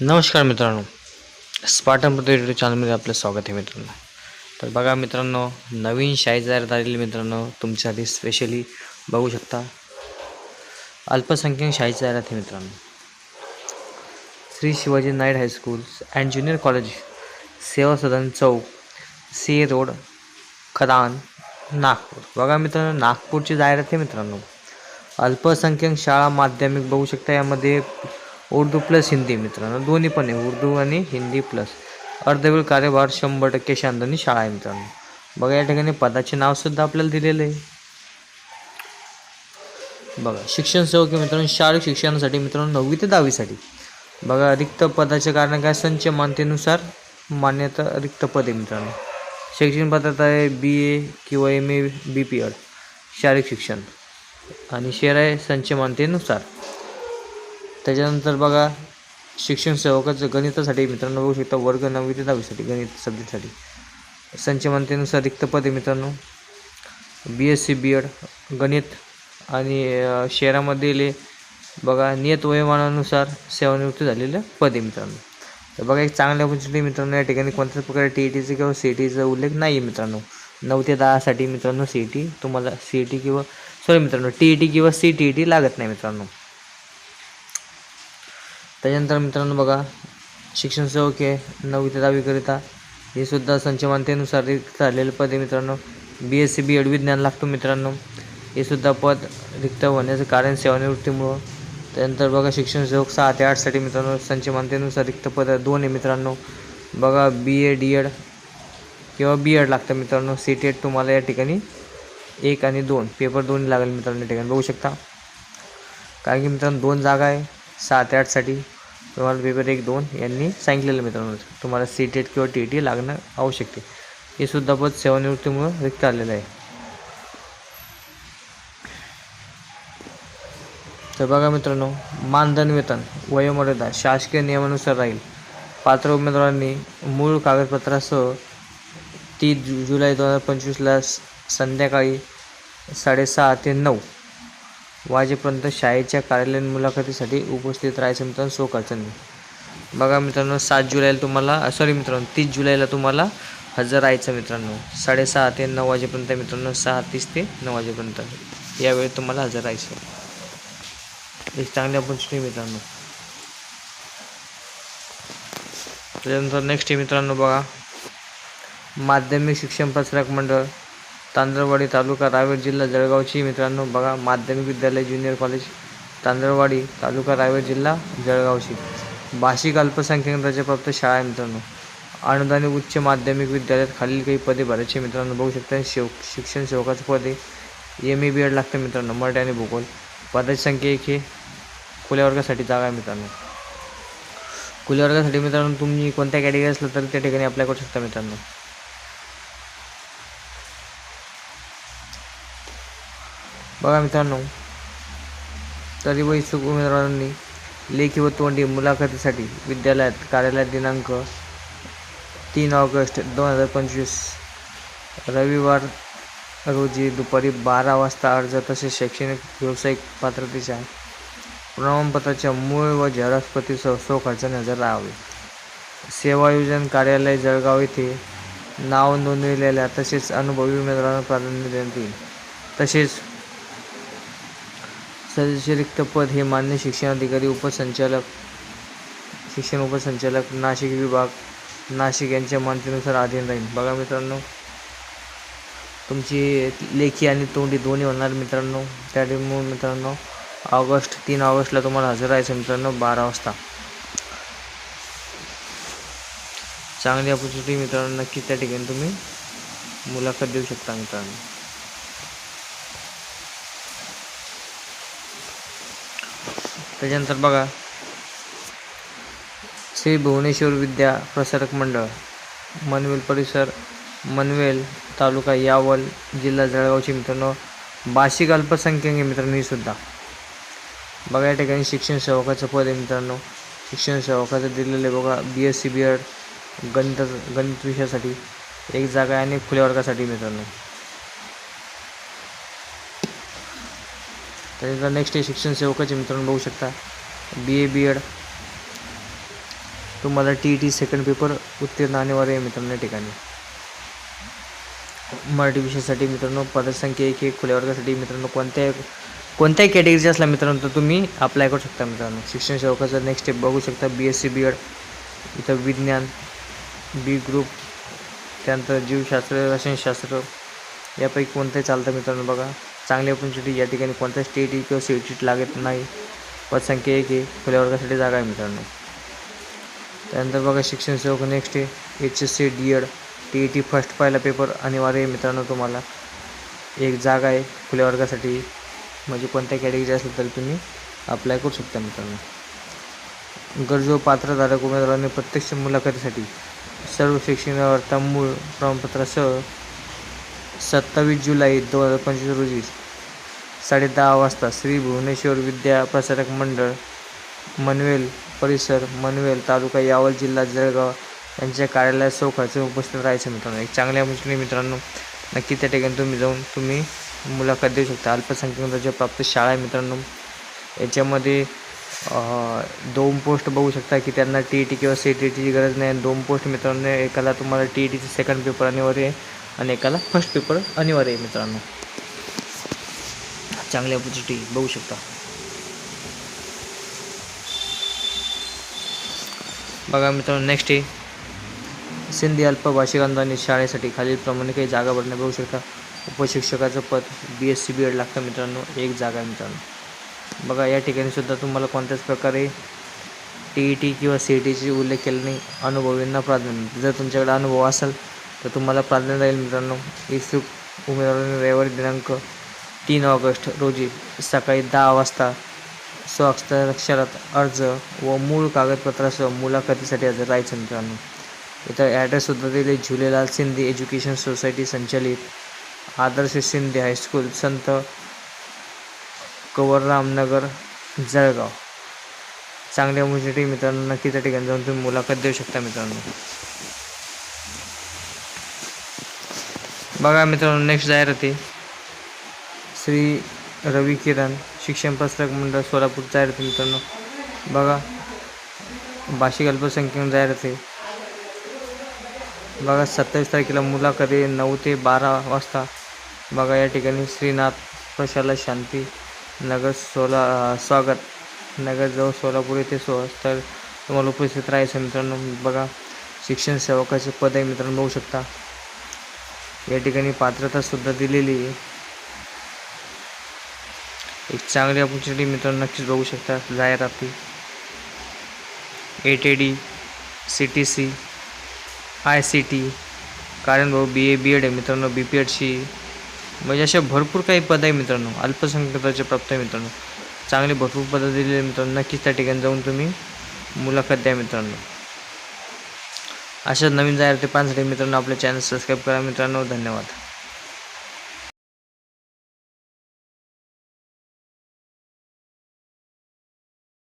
नमस्कार मित्रांनो. स्पार्टन प्रति चॅनलमध्ये आपलं स्वागत आहे मित्रांनो. तर बघा मित्रांनो नवीन शाही जाहिरात आलेली मित्रांनो तुमच्यासाठी स्पेशली बघू शकता. अल्पसंख्याक शाळेची जाहिरात आहे मित्रांनो. Shri Shivaji night high school and junior college Seva Sadan Chowk C road खदान नागपूर. बघा मित्रांनो नागपूरची जाहिरात आहे मित्रांनो. अल्पसंख्याक शाळा माध्यमिक बघू शकता यामध्ये उर्दू प्लस हिंदी मित्रांनो. दोन्ही पण आहे उर्दू आणि हिंदी प्लस. अर्धवेळ कार्यभार शंभर टक्के शांतनी शाळा आहे मित्रांनो. बघा या ठिकाणी पदाचे नावसुद्धा आपल्याला दिलेलं आहे. बघा शिक्षण सेवक मित्रांनो. शाळेत शिक्षणासाठी मित्रांनो नववी ते दहावीसाठी. बघा रिक्त पदाचे कारण काय? संच मान्यतेनुसार मान्यता रिक्त पद आहे मित्रांनो. शैक्षणिक पदार्थ आहे बी ए किंवा M A B P Ed शारीरिक शिक्षण. आणि शेअर आहे संच मानतेनुसार. त्याच्यानंतर बघा शिक्षण सेवकाचं गणितासाठी मित्रांनो बघू शकता वर्ग नववी ते दहावीसाठी गणित सब्जेक्टसाठी. संचमनतेनुसार रिक्त पद आहे मित्रांनो. B S C B Ed गणित आणि अ, शहरामधील बघा नियत वयोमानानुसार सेवानिवृत्ती झालेलं पद आहे मित्रांनो. तर बघा एक चांगल्या ऑपॉर्च्युनिटी मित्रांनो या ठिकाणी कोणत्याच प्रकारे टी ई टीचा किंवा सी ई टीचा उल्लेख नाही आहे मित्रांनो. नऊ ते दहासाठी मित्रांनो सी ई टी तुम्हाला सी ई टी किंवा सॉरी मित्रांनो टी ई टी किंवा सी टी ई टी लागत नाही मित्रांनो. त्याच्यानंतर मित्रांनो बघा शिक्षण सेवक आहे नववी ते दहावीकरिता हे सुद्धा संचमानतेनुसार रिक्त झालेलं पद आहे मित्रांनो. B S C B Ed विज्ञान लागतो मित्रांनो. हे सुद्धा पद रिक्त होण्याचं कारण सेवानिवृत्तीमुळं. त्यानंतर बघा शिक्षण सेवक सहा ते आठसाठी मित्रांनो संचमानतेनुसार रिक्त पद दोन आहे मित्रांनो. बघा बी ए डी एड किंवा बी एड लागतं मित्रांनो. सी टेट तुम्हाला या ठिकाणी एक आणि दोन. पेपर दोन्ही लागेल मित्रांनो या ठिकाणी. बघू शकता. कारण की मित्रांनो दोन जागा आहे. सात आठसाठी तुम्हाला पेपर एक दोन यांनी सांगितलेलं मित्रांनो. तुम्हाला सी टेट किंवा टी टी लागणं आवश्यक आहे. हे सुद्धा पद सेवानिवृत्तीमुळं रिक्त आलेलं आहे. तर बघा मित्रांनो मानधन वेतन वयोमर्यादा शासकीय नियमानुसार राहील. पात्र उमेदवारांनी मूळ कागदपत्रासह तीस जु जुलै दोन हजार पंचवीसला संध्याकाळी साडेसहा ते नऊ वाजेपर्यंत शाळेच्या कार्यालयीन मुलाखतीसाठी उपस्थित राहायचं मित्रांनो सो खर्चांनी बघा मित्रांनो सात जुलैला तुम्हाला सॉरी मित्रांनो तीस जुलैला तुम्हाला हजर राहायचं मित्रांनो. साडेसहा ते नऊ वाजेपर्यंत मित्रांनो सहा तीस ते नऊ वाजेपर्यंत. यावेळी तुम्हाला हजर राहायचं एक चांगली अपॉर्च्युनिटी मित्रांनो. त्याच्यानंतर नेक्स्ट मित्रांनो बघा. माध्यमिक शिक्षण प्रसारक मंडळ. तांदळवाडी तालुका रावेर जिल्हा जळगावची. मित्रांनो बघा माध्यमिक विद्यालय ज्युनियर कॉलेज तांदळवाडी तालुका रावेर जिल्हा जळगावची. भाषिक अल्पसंख्याक दर्जाप्राप्त शाळा आहे मित्रांनो. अनुदानित उच्च माध्यमिक विद्यालयात खालील काही पदे भरायचे. मित्रांनो बघू शकता शेव शिक्षण सेवकाचं पदे. एम ए बी एड लागतं मित्रांनो मराठी आणि भूगोल. पदाची संख्या एक हे खुल्या वर्गासाठी जागा आहे मित्रांनो. खुल्या वर्गासाठी मित्रांनो तुम्ही कोणत्या कॅटेगरी असलं तर त्या ठिकाणी अप्लाय करू शकता मित्रांनो. बघा मित्रांनो. तरी वैसुक उमेदवारांनी लेखी व तोंडी मुलाखतीसाठी विद्यालयात कार्यालयात दिनांक तीन ऑगस्ट दोन हजार पंचवीस रविवार रोजी दुपारी बारा वाजता अर्ज तसेच शैक्षणिक व्यावसायिक पात्रतेच्या प्रमाणपत्राच्या मूळ व झेरॉक्स प्रतीसह सो खर्चाने हजर राहावे सेवायोजन कार्यालय जळगाव येथे नाव नोंदविलेल्या तसेच अनुभवी उमेदवारांना प्राधान्य देण्यात येईल. तसेच सदस्य रिक्त पद हे मान्य शिक्षणाधिकारी उपसंचालक शिक्षण उपसंचालक नाशिक विभाग नाशिक यांच्या मान्यतेनुसार अधीन राहील. बघा मित्रांनो तुमची लेखी आणि तोंडी दोन्ही होणार मित्रांनो. त्यामुळे मित्रांनो ऑगस्ट तीन ऑगस्टला तुम्हाला हजर राहायचं मित्रांनो बारा वाजता. चांगली ऑपॉर्च्युनिटी मित्रांनो नक्कीच त्या ठिकाणी तुम्ही मुलाखत देऊ शकता मित्रांनो. त्याच्यानंतर बघा. श्री भुवनेश्वर विद्या प्रसारक मंडळ मनवेल परिसर मनवेल तालुका यावल जिल्हा जळगावचे मित्रांनो भाषिक अल्पसंख्याक आहे मित्रांनो सुद्धा. बघा या ठिकाणी शिक्षण सेवकाचं पद आहे मित्रांनो. शिक्षण सेवकाचं दिलेलं आहे बघा B S C B Ed गणित गणित विषयासाठी. एक जागा आहे आणि खुल्या वर्गासाठी मित्रांनो. त्यानंतर नेक्स्ट आहे शिक्षण सेवकाचे मित्रांनो बघू शकता. बी ए बी एड तुम्हाला T E T second paper उत्तीर्ण अनिवार्य आहे मित्रांनो या ठिकाणी. मराठी विषयासाठी मित्रांनो पदसंख्या एक एक खुल्या वर्गासाठी मित्रांनो कोणत्या कोणत्याही कॅटेगरीचे असला मित्रांनो तर तुम्ही अप्लाय करू शकता मित्रांनो. शिक्षण सेवकाचं नेक्स्ट स्टेप बघू शकता B S C B Ed इथं विज्ञान बी ग्रुप त्यानंतर जीवशास्त्र रसायनशास्त्र यापैकी कोणतंही चालतं मित्रांनो बघा. चांगली ऑपॉर्च्युनिटी या ठिकाणी कोणत्या स्टेट किंवा सीट लागत नाही. पदसंख्या एक आहे खुल्या वर्गासाठी जागा आहे मित्रांनो. त्यानंतर बघा शिक्षण सेवक नेक्स्ट आहे H S C D Ed T E T first पहिला पेपर अनिवार्य आहे मित्रांनो तुम्हाला. एक जागा आहे खुल्या वर्गासाठी. म्हणजे कोणत्या कॅटेगरी असेल तर तुम्ही अप्लाय करू शकता मित्रांनो. गरजू पात्रधारक उमेदवारांनी प्रत्यक्ष मुलाखतीसाठी सर्व शैक्षणिक मूळ प्रमाणपत्रासह सत्तावीस जुलै दोन हजार पंचवीस रोजी साडे दहा वाजता श्री भुवनेश्वर विद्या प्रसारक मंडळ मनवेल परिसर मनवेल तालुका यावल जिल्हा जळगाव यांच्या कार्यालयात सौखाचे उपस्थित राहायचं मित्रांनो. एक चांगल्या मुस्लिम मित्रांनो नक्की त्या ठिकाणी तुम्ही जाऊन तुम्ही मुलाखत देऊ शकता. अल्पसंख्याक दर्जा प्राप्त शाळा आहे मित्रांनो. याच्यामध्ये दोन पोस्ट बघू शकता की त्यांना टी ई टी किंवा सी टी टीची गरज नाही. दोन पोस्ट मित्रांनो एकाला तुम्हाला टी ई टीचे सेकंड पेपर आणि वगैरे आणि एकाला फर्स्ट पेपर अनिवार्य आहे मित्रांनो. चांगली ऑपॉर्च्युनिटी बघू शकता. बघा मित्रांनो नेक्स्ट आहे. सिंधी अल्पभाषिकांनी शाळेसाठी खालीलप्रमाणे काही जागा भरणे बघू शकता. उपशिक्षकाचं पद B S C B Ed लागतं मित्रांनो एक जागा आहे मित्रांनो. बघा या ठिकाणी सुद्धा तुम्हाला कोणत्याच प्रकारे टी ई टी किंवा सी ई टीची उल्लेख केला नाही अनुभवींना प्राधान्य जर तुमच्याकडे अनुभव असेल तर तुम्हाला प्राधान्य राहील मित्रांनो इच्छुक उमेदवारांनी रविवारी दिनांक तीन ऑगस्ट रोजी सकाळी दहा वाजता स्वाक्षरात अर्ज व मूळ कागदपत्रासह मुलाखतीसाठी हजर राहायचं मित्रांनो. इथं ॲड्रेससुद्धा दिले झुलेलाल सिंधी एज्युकेशन सोसायटी संचलित आदर्श सिंधी हायस्कूल संत कवररामनगर जळगाव. चांगल्या मुलीसाठी मित्रांनो नक्की त्या ठिकाणी जाऊन तुम्ही मुलाखत देऊ शकता मित्रांनो. बघा मित्रांनो नेक्स्ट जाहिरात आहे. श्री रवी किरण शिक्षण पुस्तक मंडळ सोलापूर जाहिरात मित्रांनो. बघा भाषिक अल्पसंख्याक जाहिरात आहे. बघा सत्तावीस तारखेला मुलाखती नऊ ते बारा वाजता. बघा या ठिकाणी श्रीनाथ प्रशाला शांती नगर सोला स्वागत. नगरजवळ सोलापूर येथे सो तर तुम्हाला उपस्थित राहायचं मित्रांनो. बघा शिक्षण सेवकाचे पद आहे मित्रांनो बघू शकता. या ठिकाणी पात्रतासुद्धा दिलेली आहे. एक चांगली ऑपॉर्च्युनिटी मित्रांनो नक्कीच बघू शकता जाहिराती A T D C T C I C T कारण भाऊ बी ए बी एड आहे मित्रांनो बी पी एडशी म्हणजे अशा भरपूर काही पद आहे मित्रांनो अल्पसंख्याकाचे प्राप्त आहे मित्रांनो. चांगली भरपूर पदं दिलेली मित्रांनो नक्कीच त्या ठिकाणी जाऊन तुम्ही मुलाखत द्या मित्रांनो. अशा नवीन जाहिराती पाहण्यासाठी मित्रांनो आपले चॅनल सबस्क्राईब करा. मित्रांनो धन्यवाद.